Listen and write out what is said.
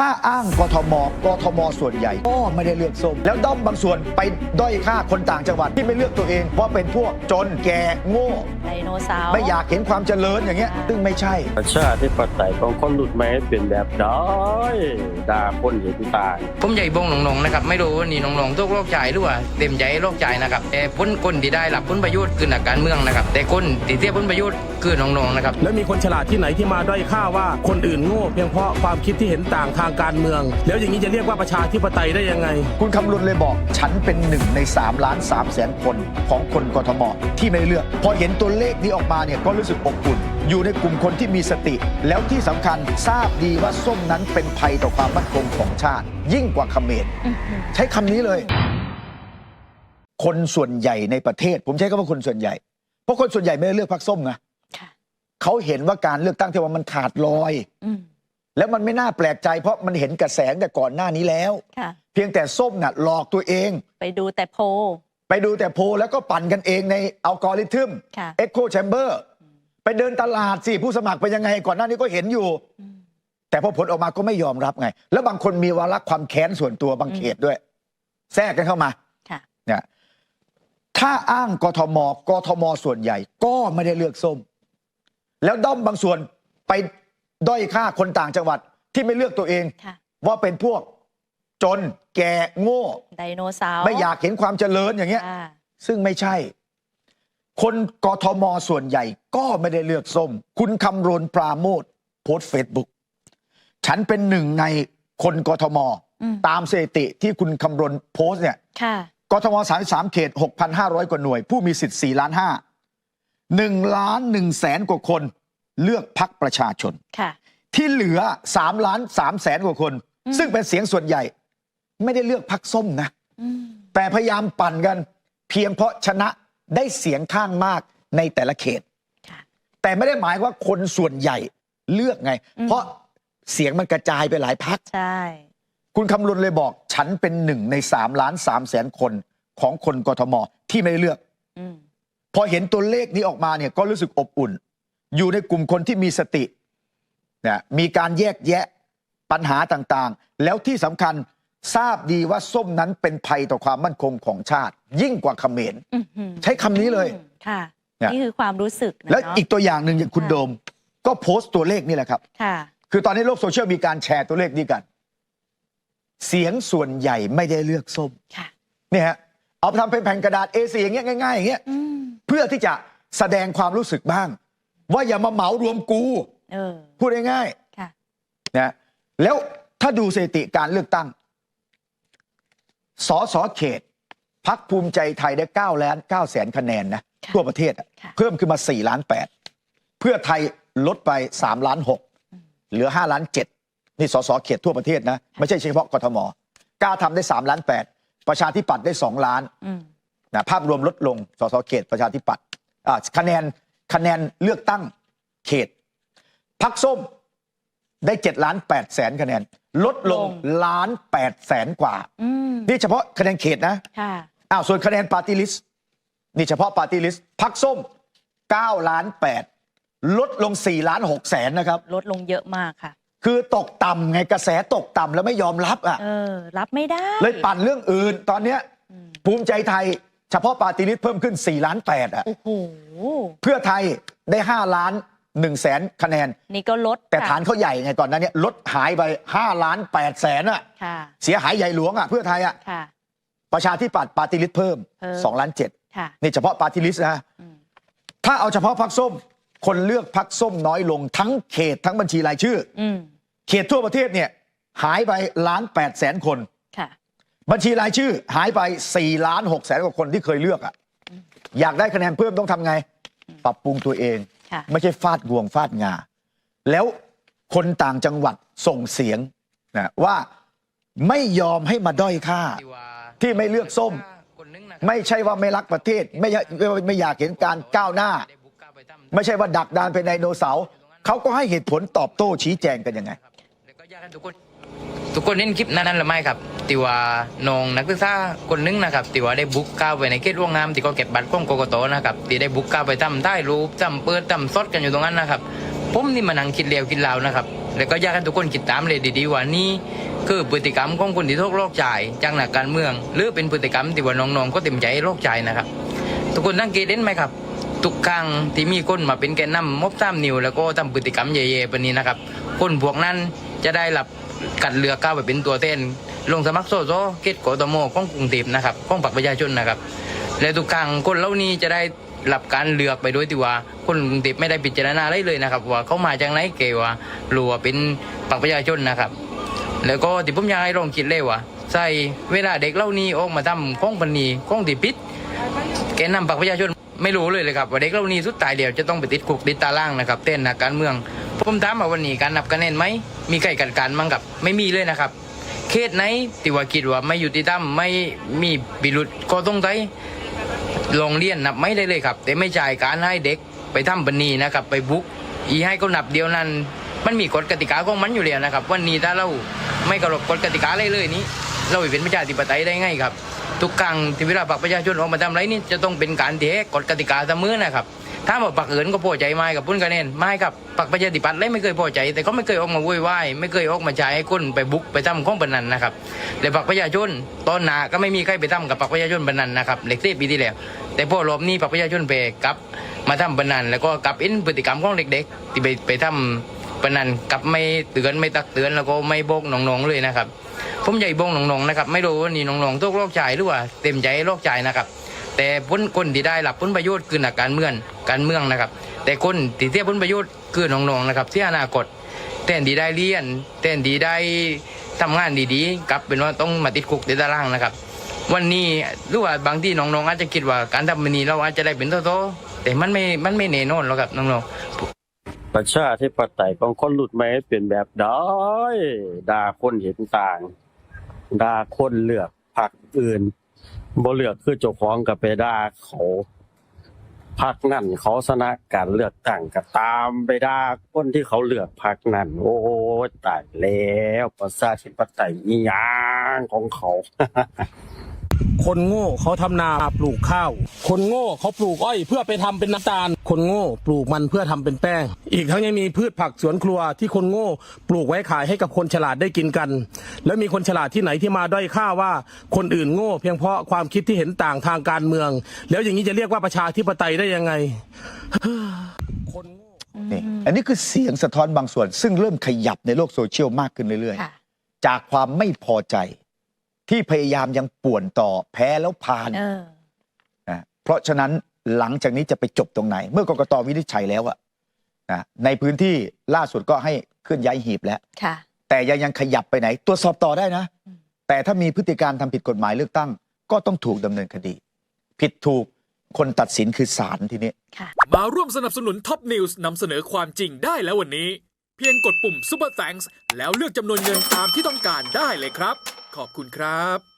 ถ้าอ้างกทม กทม ส่วนใหญ่ก็ไม่ได้เลือกส้ม แล้วด้อมบางส่วนไปด้อยค่าคนต่างจังหวัดที่ไม่เลือกตัวเอง เพราะเป็นพวกจนแก่โง่ ไดโนเสาร์ไม่อยากเห็นความเจริญอย่างเงี้ย ซึ่งไม่ใช่ ประชาธิปไตยของคนรุ่นใหม่เป็นแบบได้ด่าคนเห็นตายผมใหญ่บงหนงๆนะครับไม่รู้ว่านี่หนงๆทุกโรคใจหรือว่าเต็มใจโรคใจนะครับแต่พ้นคนที่ได้รับผลประโยชน์คือนักการเมืองนะครับ แต่คนที่เสียผลประโยชน์คือหนงๆนะครับ แล้วมีคนฉลาดที่ไหนที่มาด้อยค่าว่าคนอื่นโง่เพียงเพราะความคิดที่เห็นต่างทางการเมือง แล้วอย่างนี้จะเรียกว่าประชาธิปไตยได้ยังไง คุณคำลุนเลยบอก ฉันเป็นหนึ่งใน3ล้าน3แสนคนของคนกทมที่ไม่ได้เลือก พอเห็นตัวเลขนี้ออกมาเนี่ยก็รู้สึกอบอุ่น อยู่ในกลุ่มคนที่มีสติ แล้วที่สำคัญทราบดีว่าส้มนั้นเป็นภัยต่อความมั่นคงของชาติ ยิ่งกว่าเขมรอื้อหือใช้คำนี้เลย คนส่วนใหญ่ในประเทศ ผมใช้คำว่าคนส่วนใหญ่ เพราะคนส่วนใหญ่ไม่ได้เลือกพรรคส้มนะค่ะเขาเห็นว่าการเลือกตั้งที่ว่ามันขาดลอยอืม แล้วมันไม่น่าแปลกใจเพราะมันเห็นกระแสแต่ก่อนหน้านี้แล้ว ค่ะ เพียงแต่ส้มน่ะหลอกตัวเอง ไปดูแต่โพล ไปดูแต่โพลแล้วก็ปั่นกันเองในอัลกอริทึมค่ะ Echo Chamber ไปเดินตลาดสิผู้สมัครเป็นยังไง ก่อนหน้านี้ก็เห็นอยู่ อืมแต่พอผลออกมาก็ไม่ยอมรับไง แล้วบางคนมีวาระความแค้นส่วนตัวบางเขตด้วย แทรกกันเข้ามา ค่ะ เนี่ยถ้าอ้างกทมกทมส่วนใหญ่ ก็ไม่ได้เลือกส้ม แล้วด้อมบางส่วนไป ด้อยค่าคนต่างจังหวัดที่ไม่เลือกตัวเอง ค่ะ ว่าเป็นพวกจนแก่โง่ ไดโนเสาร์ไม่อยากเห็นความเจริญอย่างเงี้ยค่ะซึ่งไม่ใช่ คนกทมส่วนใหญ่ก็ไม่ได้เลือกส้ม คุณคำรณปราโมทโพสเฟซบุ๊กฉันเป็นหนึ่งในคนกทม อืมตามสถิติที่คุณคำรณโพสต์เนี่ย ค่ะ กทม33เขต 6,500 กว่าหน่วย ผู้มีสิทธิ์4ล้าน5 1ล้าน1แสนกว่าคน เลือกพักประชาชนค่ะที่เหลือ3ล้าน3แสนกว่าคนอืมซึ่งเป็นเสียงส่วนใหญ่ ไม่ได้เลือกพักส้มนะอืมแต่พยายามปั่นกัน เพียงเพราะชนะได้เสียงข้างมากในแต่ละเขตค่ะแต่ไม่ได้หมายว่าคนส่วนใหญ่เลือกไงอืมเพราะเสียงมันกระจายไปหลายพักใช่คุณคำลุนเลยบอก ฉันเป็นหนึ่งใน3ล้าน3แสนคนของคนกทมที่ไม่ได้เลือกอืมพอเห็นตัวเลขนี้ออกมาเนี่ยก็รู้สึกอบอุ่น อยู่ในกลุ่มคนที่มีสตินะมีการแยกแยะปัญหาต่างๆ แล้วที่สำคัญทราบดีว่าส้มนั้นเป็นภัยต่อความมั่นคงของชาติ ยิ่งกว่าเขมรอื้อหือใช้คำนี้เลยอืมค่ะ เนี่ย นี่คือความรู้สึกนะแล้วเนาะอีกตัวอย่างหนึ่งอย่างคุณค่ะโดม ก็โพสต์ตัวเลขนี่แหละครับ ค่ะ คือตอนนี้โลกโซเชียลมีการแชร์ตัวเลขนี้กัน เสียงส่วนใหญ่ไม่ได้เลือกส้มค่ะ เนี่ยฮะเอาไปทำเป็นแผ่นกระดาษ A4 อย่างเงี้ยง่ายๆอย่างเงี้ย อืม เพื่อที่จะแสดงความรู้สึกบ้าง ว่าอย่ามาเหมารวมกูเออ พูดง่ายค่ะ ๆนะแล้วถ้าดูสถิติการเลือกตั้งสสเขตพักภูมิใจไทยได้9ล้าน9แสนคะแนนนะค่ะทั่วประเทศอะค่ะ เพิ่มขึ้นมา4ล้าน8เพื่อไทยลดไป3ล้าน6เหลือ5ล้าน7นี่สสเขตทั่วประเทศนะ ไม่ใช่เฉพาะกทมกล้าทำได้3ล้าน8ประชาธิปัตย์ได้ 2 ล้าน อืม นะภาพรวมลดลง สสเขตประชาธิปัตย์อ่าคะแนน คะแนนเลือกตั้งเขตพักส้มได้7ล้าน8แสนคะแนน ลดลงล้าน8แสนกว่าอืมนี่เฉพาะคะแนนเขตนะค่ะอ้าวส่วนคะแนนปาร์ตี้ลิสต์นี่เฉพาะปาร์ตี้ลิสต์พักส้ม9ล้าน8ลดลง4ล้าน6แสนนะครับ ลดลงเยอะมากค่ะ คือตกต่ำไงกระแสตกต่ำแล้วไม่ยอมรับอะเออรับไม่ได้ เลยปั่นเรื่องอื่นตอนเนี้ยอืมภูมิใจไทย เฉพาะปาร์ตี้ลิสต์เพิ่มขึ้น 4 ล้าน8อะโอ้โหเพื่อไทยได้ 5 ล้าน1แสนคะแนน นี่ก็ลดแต่ค่ะฐานเขาใหญ่ไงก่อนหนั้นเนี่ยลดหายไป 5 ล้าน8แสนอะค่ะเสียหายใหญ่หลวงอะเพื่อไทยอะค่ะ ประชาธิปัตย์ปาร์ตี้ลิสต์เพิ่มเพิ่ม 2ล้าน7ค่ะ นี่เฉพาะปาร์ตี้ลิสต์นะ อืมถ้าเอาเฉพาะพักส้ม คนเลือกพักส้มน้อยลงทั้งเขตทั้งบัญชีรายชื่อ อืมเขตทั่วประเทศเนี่ยหายไปล้าน8แสนคนค่ะ บัญชีรายชื่อหายไป4ล้าน6แสนกว่าคนที่เคยเลือกอะอยากได้คะแนนเพิ่มต้องทำไง ปรับปรุงตัวเอง ค่ะ ไม่ใช่ฟาดงวงฟาดงา แล้วคนต่างจังหวัดส่งเสียงนะว่าไม่ยอมให้มาด้อยค่า ที่ไม่เลือกส้ม ไม่ใช่ว่าไม่รักประเทศ ไม่อยากไม่ไม่อยากเห็นการก้าวหน้า ไม่ใช่ว่าดักดานเป็นไดโนเสาร์เขาก็ให้เหตุผลตอบโต้ชี้แจงกันยังไง แล้วก็อยากให้ทุกคน ทุกคนเห็นคลิปนั้นนั้นหรือไม่ครับติว่าน้องนักศึกษาคนหนึงนะครับติว่าได้บุกก้าไปในเขตร่วงน้ำที่ก็เก็บบัตรของกกตนะครับที่ได้บุกก้าไปทำใต้รูปทำเปิดทำซดกันอยู่ตรงนั้นนะครับผมนี่มานั่งคิดเลียวคิดลานะครับแล้วก็อยากให้ทุกคนคิดตามเลยดีๆว่านี่คือพฤติกรรมของคนที่ทุกโลกจ่ายจากนักการเมือง หรือเป็นพฤติกรรมที่ว่าน้องๆก็เต็มใจโลกจ่ายนะครับ ทุกคนสังเกตเห็นไหมครับทุกครั้งที่มีคนมาเป็นแกนนำมอบตามนิวแล้วก็ทำพฤติกรรมเย่ๆแบบนี้นะครับ คนพวกนั้นจะได้รับ กัดเลือก้าวไปเป็นตัวเต้น ลงสมัครโซโซเกตโกตโมของกรุงเทพนะครับของปักประชาชนนะครับ และทุกครั้งคนเหล่านี้จะได้รับการเลือกไปโดยที่ว่าคนกรุงเทพไม่ได้พิจารณาอะไรเลยนะครับว่าเขามาจากไหนเกว่าหรือว่าเป็นปักประชาชนนะครับ แล้วก็ที่ผมอยากให้ลองคิดเลยว่าใส่เวลาเด็กเหล่านี้ออกมาทำของพันนีของที่ปิดแกนนำปักประชาชนไม่รู้เลยเลยครับว่าเด็กเหล่านี้สุดท้ายเดียวจะต้องไปติดคุกติดตารางนะครับ เต้นนักการเมือง ผมถามว่าวันนี้การนับคะแนนไหม มีใครกันการมั้งครับ ไม่มีเลยนะครับ เขตไหนที่ว่าคิดว่าไม่ยุติธรรมไม่มีบิรุษก็ต้องใจโรงเรียนนับไม่ได้เลยครับ แต่ไม่จ่ายการให้เด็กไปทำบันนีนะครับ ไปบุกอีให้เขานับเดียวนั้น มันมีกฎกติกาของมันอยู่แล้วนะครับ วันนี้ถ้าเราไม่เคารพกฎกติกาเลยเลยนี้ เราเป็นประชาธิปไตยได้ไงครับ ทุกครั้งที่เวลาพรรคประชาชนออกมาทำไรนี่จะต้องเป็นการเทกฎกติกาเสมอนะครับ ถ้าบอกพรรคอื่นก็พอใจไหมกับพุ่นคะแนนไม่ครับพรรคประชาธิปัตย์เลยไม่เคยพอใจ แต่เขาไม่เคยออกมาวุ่นวายไม่เคยออกมาใช้ให้คนไปบุกไปทำข้องปนันนะครับและพรรคประชาชนตอนหนาก็ไม่มีใครไปทำกับพรรคประชาชนปนันนะครับเล็กเซปีที่แล้วแต่พอรอบนี้พรรคประชาชนไปกลับมาทำปนันแล้วก็กลับอินพฤติกรรมของเด็กๆที่ไปไปทำปนันกลับไม่เตือนไม่ตักเตือนแล้วก็ไม่บอกน้องๆเลยนะครับผมใหญ่บงน้องๆนะครับไม่รู้ว่านี่น้องๆทุกโลกใจหรือว่าเต็มใจโลกใจนะครับ แต่ผลคนที่ได้รับผลประโยชน์คือนักการเมืองการเมืองนะครับ แต่คนที่เสียผลประโยชน์คือน้องๆนะครับเสียอนาคตแทนที่ได้เรียนแทนที่ได้ทำงานดีๆกลับเป็นว่าต้องมาติดคุกติดตารางนะครับ วันนี้หรือว่าบางที่น้องๆอาจจะคิดว่าการทำแบบนี้เราอาจจะได้เป็นโตๆแต่มันไม่มันไม่แน่นอนหรอกครับน้องๆประชาธิปไตยของคนหลุดไม่เป็นแบบได้ด่าคนเห็นต่างด่าคนเลือกพรรคอื่น บ่เลือกคือเจ้าของกับไปด่าเขาพักนั่นเขาชนะการเลือกตั้งก็ตามไปด่าคนที่เขาเลือกพักนั่นโอ้ตายแล้วประชาธิปไตยอีหยังของเขา คนโง่เขาทำนาปลูกข้าว คนโง่เขาปลูกอ้อย เพื่อไปทำเป็นน้ำตาล คนโง่ปลูกมันเพื่อทำเป็นแป้ง อีกทั้งยังมีพืชผักสวนครัวที่คนโง่ปลูกไว้ขายให้กับคนฉลาดได้กินกัน แล้วมีคนฉลาดที่ไหนที่มาด้อยค่าว่าคนอื่นโง่ เพียงเพราะความคิดที่เห็นต่างทางการเมือง แล้วอย่างนี้จะเรียกว่าประชาธิปไตยได้ยังไงคนโง่นี่อันนี้คือเสียงสะท้อนบางส่วน ซึ่งเริ่มขยับในโลกโซเชียลมากขึ้นเรื่อยค่ะๆจากความไม่พอใจ ที่พยายามยังป่วนต่อแพ้แล้วผ่าน เออ นะเพราะฉะนั้นหลังจากนี้จะไปจบตรงไหน เมื่อกกตวินิจฉัยแล้วอะนะในพื้นที่ล่าสุดก็ให้เคลื่อนย้ายหีบแล้ว ค่ะ แต่ยังยังขยับไปไหน ตรวจสอบต่อได้นะ อืม แต่ถ้ามีพฤติการทำผิดกฎหมายเลือกตั้ง ก็ต้องถูกดำเนินคดี ผิดถูกคนตัดสินคือศาลทีนี้ ค่ะ มาร่วมสนับสนุนท็อปนิวส์นำเสนอความจริงได้แล้ววันนี้ เพียงกดปุ่ม Super Thanks แล้วเลือกจำนวนเงินตามที่ต้องการได้เลยครับ ขอบคุณครับ